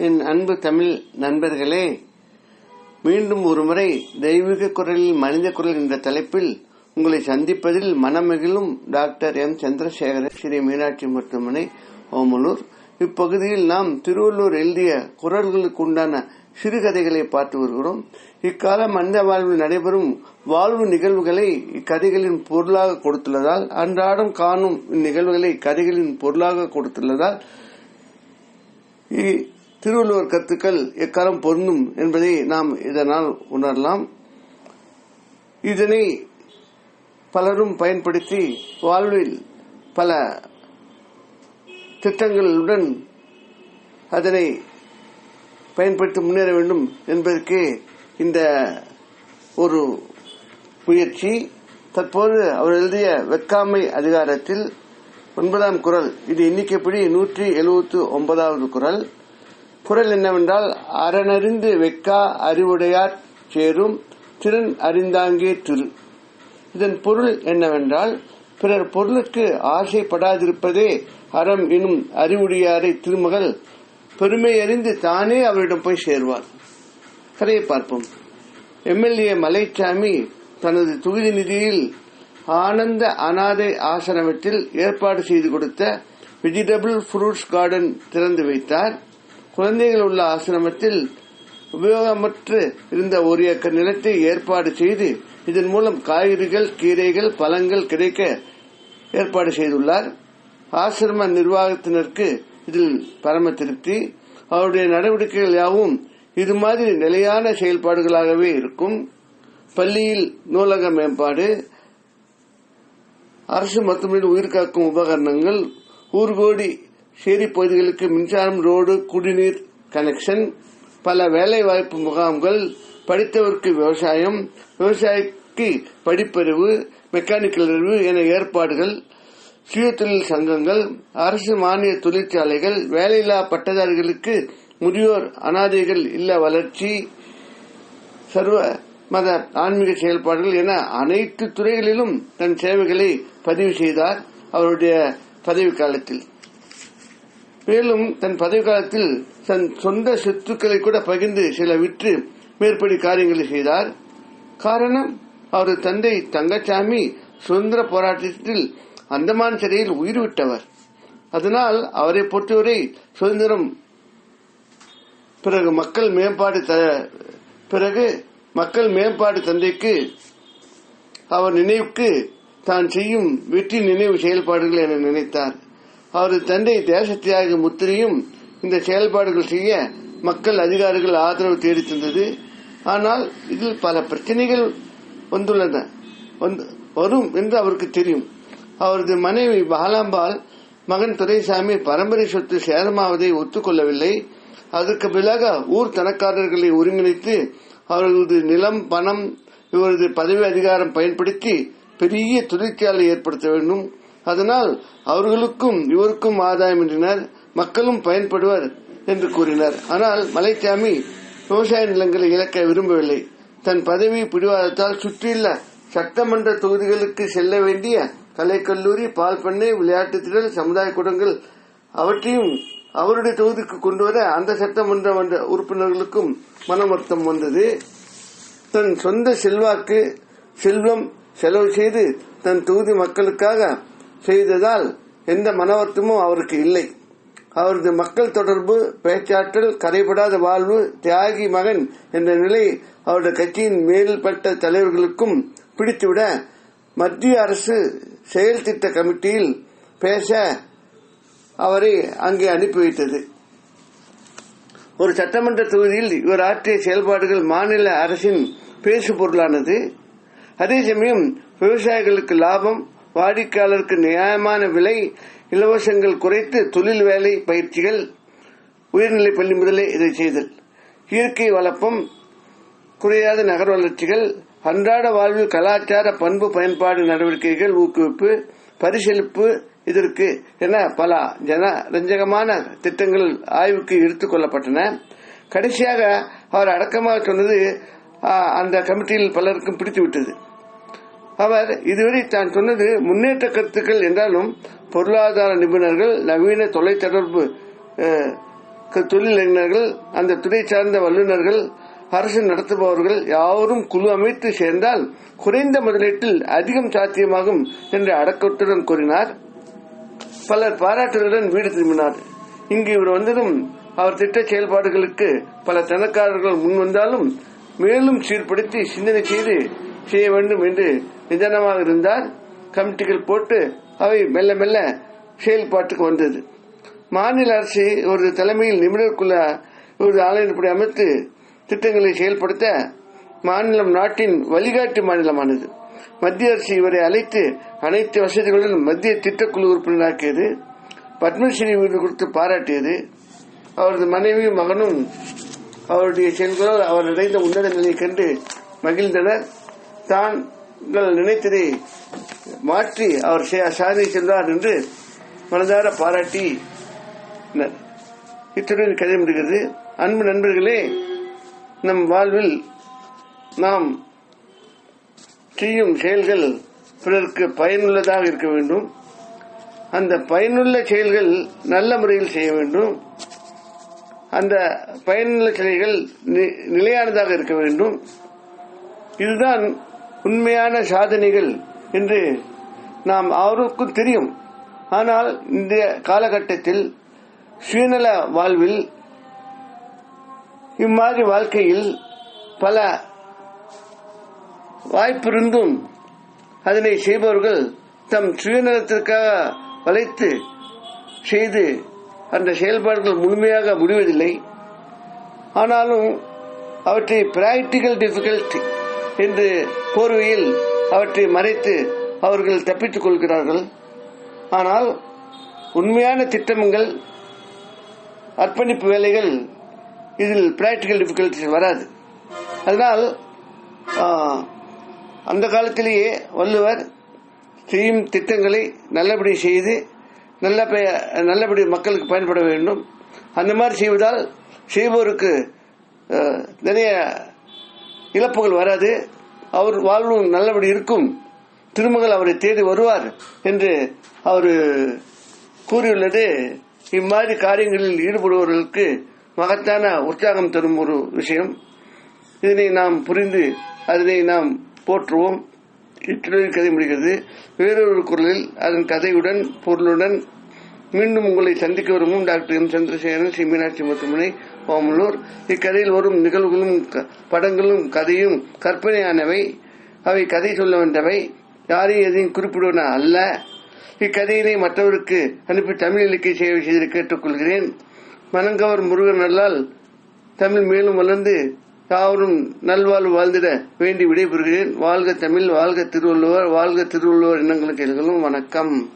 என் அன்பு தமிழ் நண்பர்களே மீண்டும் ஒருமுறை தெய்வீக குரலில் மனித குரல் என்ற தலைப்பில் உங்களை சந்திப்பதில் மனமகிழும் டாக்டர் எம். சந்திரசேகர ஸ்ரீ மீனாட்சி மருத்துவமனை ஓமலூர். இப்பகுதியில் நாம் திருவள்ளூர் எழுதிய குரல்களுக்கு உண்டான சிறுகதைகளை பார்த்து வருகிறோம். இக்கால மனித வாழ்வில் நடைபெறும் வாழ்வு நிகழ்வுகளை இக்கதைகளின் பொருளாக கொடுத்துள்ளதால் அன்றாடம் காணும் இந்நிகழ்வுகளை கதைகளின் பொருளாக கொடுத்துள்ளதால் இ- திருவள்ளுவர் கருத்துக்கள் எக்காலம் பொருந்தும் என்பதை நாம் இதனால் உணரலாம். இதனை பலரும் பயன்படுத்தி வாழ்வில் பல திட்டங்களுடன் அதனை பயன்படுத்தி முன்னேற வேண்டும் என்பதற்கு இந்த ஒரு முயற்சி. தற்போது அவர் எழுதிய வெக்காமை அதிகாரத்தில் ஒன்பதாம் குரல் இது எண்ணிக்கைப்படி நூற்றி எழுபத்து ஒன்பதாவது குரல். குரல் என்னவென்றால் அறனறிந்து வெக்கா அறிவுடையார் சேரும் திறன் அறிந்தாங்கே திரு. இதன் பொருள் என்னவென்றால் பிறர் பொருளுக்கு ஆசைப்படாதிருப்பதே அறம் எனும் அறிவுடையாரை திருமகள் பெருமை அறிந்து தானே அவரிடம் போய் சேர்வார். கதையை பார்ப்போம். எம்எல்ஏ மலைச்சாமி தனது தொகுதி நிதியில் ஆனந்த அனாதை ஆசிரமத்தில் ஏற்பாடு செய்து கொடுத்த வெஜிடபிள் ஃப்ரூட்ஸ் கார்டன் திறந்து வைத்தார். குழந்தைகள் உள்ள ஆசிரமத்தில் உபயோகமற்று இருந்த ஒரு ஏக்கர் நிலத்தை ஏற்பாடு செய்து இதன் மூலம் காய்கறிகள் கீரைகள் பழங்கள் கிடைக்க ஏற்பாடு செய்துள்ளார். ஆசிரம நிர்வாகத்தினருக்கு இதில் பரம திருப்தி. அவருடைய நடவடிக்கைகள் யாவும் இது மாதிரி நிலையான செயல்பாடுகளாகவே இருக்கும். பள்ளியில் நூலக மேம்பாடு அரசு மருத்துவமனையில் உயிர்காக்கும் உபகரணங்கள் ஊர்கோடி சேரி பகுதிகளுக்கு மின்சாரம் ரோடு குடிநீர் கனெக்ஷன் பல வேலைவாய்ப்பு முகாம்கள் படித்தவருக்கு விவசாயம் விவசாயிக்கு படிப்பறிவு மெக்கானிக்கல் அறிவு என ஏற்பாடுகள் சுயதொழில் சங்கங்கள் அரசு மானிய தொழிற்சாலைகள் வேலையில்லா பட்டதாரிகளுக்கு முதியோர் அனாதைகள் இல்ல வளர்ச்சி சர்வ மத ஆன்மீக செயல்பாடுகள் என அனைத்து துறைகளிலும் தன் சேவைகளை பதிவு செய்தார் அவருடைய பதவி காலத்தில். மேலும் தன் பதவி காலத்தில் தன் சொந்த சொத்துக்களை கூட பகிர்ந்து சில விற்று மேற்படி காரியங்களை செய்தார். காரணம் அவரது தந்தை தங்கச்சாமி சுதந்திர போராட்டத்தில் அந்தமான் சிறையில் உயிர் விட்டவர் அதனால் அவரை பொறுத்தவரை சுதந்திரம் பிறகு மக்கள் மேம்பாடு த- பிறகு மக்கள் மேம்பாடு தந்தைக்கு அவர் நினைவுக்கு தான் செய்யும் வெற்றி நினைவு செயல்பாடுகள் என நினைத்தார். அவரது தந்தை தேசத்தியாக முத்திரையும் இந்த செயல்பாடுகள் செய்ய மக்கள் அதிகாரிகள் ஆதரவு தேடி தந்தது. ஆனால் இதில் பல பிரச்சனைகள் வந்துள்ளன. வந்து- வரும் என்று அவருக்கு தெரியும். அவரது மனைவி பாலாம்பாள் மகன் துரைசாமி பரம்பரை சொத்து சேதமாவதை ஒத்துக்கொள்ளவில்லை. அதற்கு பிறகு ஊர் தனக்காரர்களை ஒருங்கிணைத்து அவர்களது நிலம் பணம் இவரது பதவி அதிகாரம் பயன்படுத்தி பெரிய தொழிற்சாலை ஏற்படுத்த வேண்டும். அதனால் அவர்களுக்கும் இவருக்கும் ஆதாயம் என்றனர் மக்களும் பயன்படுவர் என்று கூறினார். ஆனால் மலைச்சாமி விவசாய நிலங்களை இழக்க விரும்பவில்லை. தன் பதவி பிடிவாதத்தால் சுற்றியுள்ள சட்டமன்ற தொகுதிகளுக்கு செல்ல வேண்டிய கலைக்கல்லூரி பால் பண்ணை விளையாட்டு திடல் சமுதாய கூடங்கள் அவற்றையும் அவருடைய தொகுதிக்கு கொண்டு வர அந்த சட்டமன்ற மன்ற உறுப்பினர்களுக்கும் மனமர்த்தம் வந்தது. தன் சொந்த செல்வாக்கு செல்வம் செலவு செய்து தன் தொகுதி மக்களுக்காக செய்ததால் எந்த மனவர்த்தமும் அவருக்கு இல்லை. அவரது மக்கள் தொடர்பு பேச்சாற்றல் கரைபடாத வாழ்வு தியாகி மகன் என்ற நிலை அவருடைய கட்சியின் மேல்பட்ட தலைவர்களுக்கும் பிடித்துவிட மத்திய அரசு செயல் திட்ட கமிட்டியில் பேச அவரை அங்கே அனுப்பி வைத்தது. ஒரு சட்டமன்ற தொகுதியில் இவர் ஆற்றிய செயல்பாடுகள் மாநில அரசின் பேசு பொருளானது அதே சமயம் விவசாயிகளுக்கு லாபம் வாடிக்கையாளருக்கு நியாயமான விலை இலவசங்கள் குறைத்து தொழில் வேலை பயிற்சிகள் உயர்நிலை பள்ளி முதலே இதை செய்தல். இயற்கை வளப்பம் குறையாத நகர வளர்ச்சிகள் அன்றாட வாழ்வில் கலாச்சார பண்பு பயன்பாடு நடவடிக்கைகள் ஊக்குவிப்பு பரிசீலிப்பு இதற்கு என பல ஜன ரஞ்சகமான திட்டங்கள் ஆய்வுக்கு எடுத்துக் கொள்ளப்பட்டன. கடைசியாக அவர் அடக்கமாக சொன்னது அந்த கமிட்டியில் பலருக்கும் பிடித்துவிட்டது. அவர் இதுவரை தான் சொன்னது முன்னேற்ற கருத்துக்கள் என்றாலும் பொருளாதார நிபுணர்கள் நவீன தொலைத்தொடர்பு அஹ், தொழிலறிஞர்கள் அந்த துறை சார்ந்த வல்லுநர்கள் அரசு நடத்துபவர்கள் யாவரும் குழு அமைத்து சேர்ந்தால் குறைந்த முதலீட்டில் அதிகம் சாத்தியமாகும் என்று அடக்கத்துடன் கூறினார். பலர் பாராட்டுகளுடன் வீடு திரும்பினார். இங்கு இவர் வந்ததும் அவர் திட்ட செயல்பாடுகளுக்கு பல தனக்காரர்கள் முன் வந்தாலும் மேலும் சீர்படுத்தி சிந்தனை செய்து செய்ய வேண்டும் என்று நிதானமாக இருந்தார் கமிட்டிகள் போட்டு அவை மெல்ல மெல்ல செயல்பாட்டுக்கு வந்தது. மாநில அரசு ஒரு தலைமையில் நிபுணருக்குள்ள ஒரு ஆலயப்படி அமைத்து திட்டங்களை செயல்படுத்த மாநிலம் நாட்டின் வழிகாட்டு மாநிலமானது. மத்திய அரசு இவரை அழைத்து அனைத்து வசதிகளுடன் மத்திய திட்டக்குழு உறுப்பினராக்கியது பத்மஸ்ரீ விருது கொடுத்து பாராட்டியது. அவரது மனைவியும் மகனும் அவருடைய செயல்களால் அவர் அடைந்த உன்னத நிலையை கண்டு மகிழ்ந்தனர். தான் நினைத்ததை மாற்றி அவர் சே- சாதனை சென்றார் என்று மனதார பாராட்டி இத்துடன் கதை முடிகிறது. அன்பு நண்பர்களே நம் வாழ்வில் நாம் செய்யும் செயல்கள் பிறருக்கு பயனுள்ளதாக இருக்க வேண்டும். அந்த பயனுள்ள செயல்கள் நல்ல முறையில் செய்ய வேண்டும். அந்த பயனுள்ள செயல்கள் நி- நிலையானதாக இருக்க வேண்டும். இதுதான் உண்மையான சாதனைகள் என்று நாம் அவருக்கும் தெரியும். ஆனால் இந்த காலகட்டத்தில் சுயநல வாழ்வில் இம்மாதிரி வாழ்க்கையில் பல வாய்ப்பிருந்தும் அதனை செய்பவர்கள் தம் சுயநலத்திற்காக வளைத்து செய்து அந்த செயல்பாடுகள் முழுமையாக முடிவதில்லை. ஆனாலும் அவற்றை பிராக்டிக்கல் டிஃபிகல்ட்டி என்று போர்வையில் அவற்றை மறைத்து அவர்கள் தப்பித்துக் கொள்கிறார்கள். ஆனால் உண்மையான திட்டங்கள் அர்ப்பணிப்பு வேலைகள் இதில் பிராக்டிக்கல் டிஃபிகல்ட்டிஸ் வராது. அதனால் அந்த காலத்திலேயே வள்ளுவர் செய்யும் திட்டங்களை நல்லபடி செய்து நல்ல நல்லபடி மக்களுக்கு பயன்பட வேண்டும். அந்த மாதிரி செய்வதால் செய்வோருக்கு நிறைய இழப்புகள் வராது. அவர் வாழ்வும் நல்லபடி இருக்கும். திருமகள் அவரை தேடி வருவார் என்று அவர் கூறியுள்ளது. இம்மாதிரி காரியங்களில் ஈடுபடுபவர்களுக்கு மகத்தான உற்சாகம் தரும் ஒரு விஷயம். இதனை நாம் புரிந்து அதனை நாம் போற்றுவோம். இத்துடன் கதை முடிகிறது. வேறொரு குரலில் அதன் கதையுடன் பொருளுடன் மீண்டும் உங்களை சந்திக்க விரும்பும் doctor M Chandrasekaran C. Meenakshi Muthumani Omalur இக்கதையில் வரும் நிகழ்வுகளும் க- படங்களும் கதையும் கற்பனையானவை. அவை கதை சொல்ல வந்தவை. யாரையும் எதையும் குறிப்பிடுவன அல்ல. இக்கதையினை மற்றவருக்கு அனுப்பி தமிழ் இலக்கிய சேவை செய்து கேட்டுக்கொள்கிறேன். மனங்கவர் முருகன் நல்லால் தமிழ் மேலும் வளர்ந்து யாவரும் நல்வாழ்வு வாழ்ந்திட வேண்டி விடைபெறுகிறேன். வாழ்க தமிழ் வாழ்க திருவள்ளுவர் வாழ்க திருவள்ளுவர் இனங்களுக்கு வணக்கம்.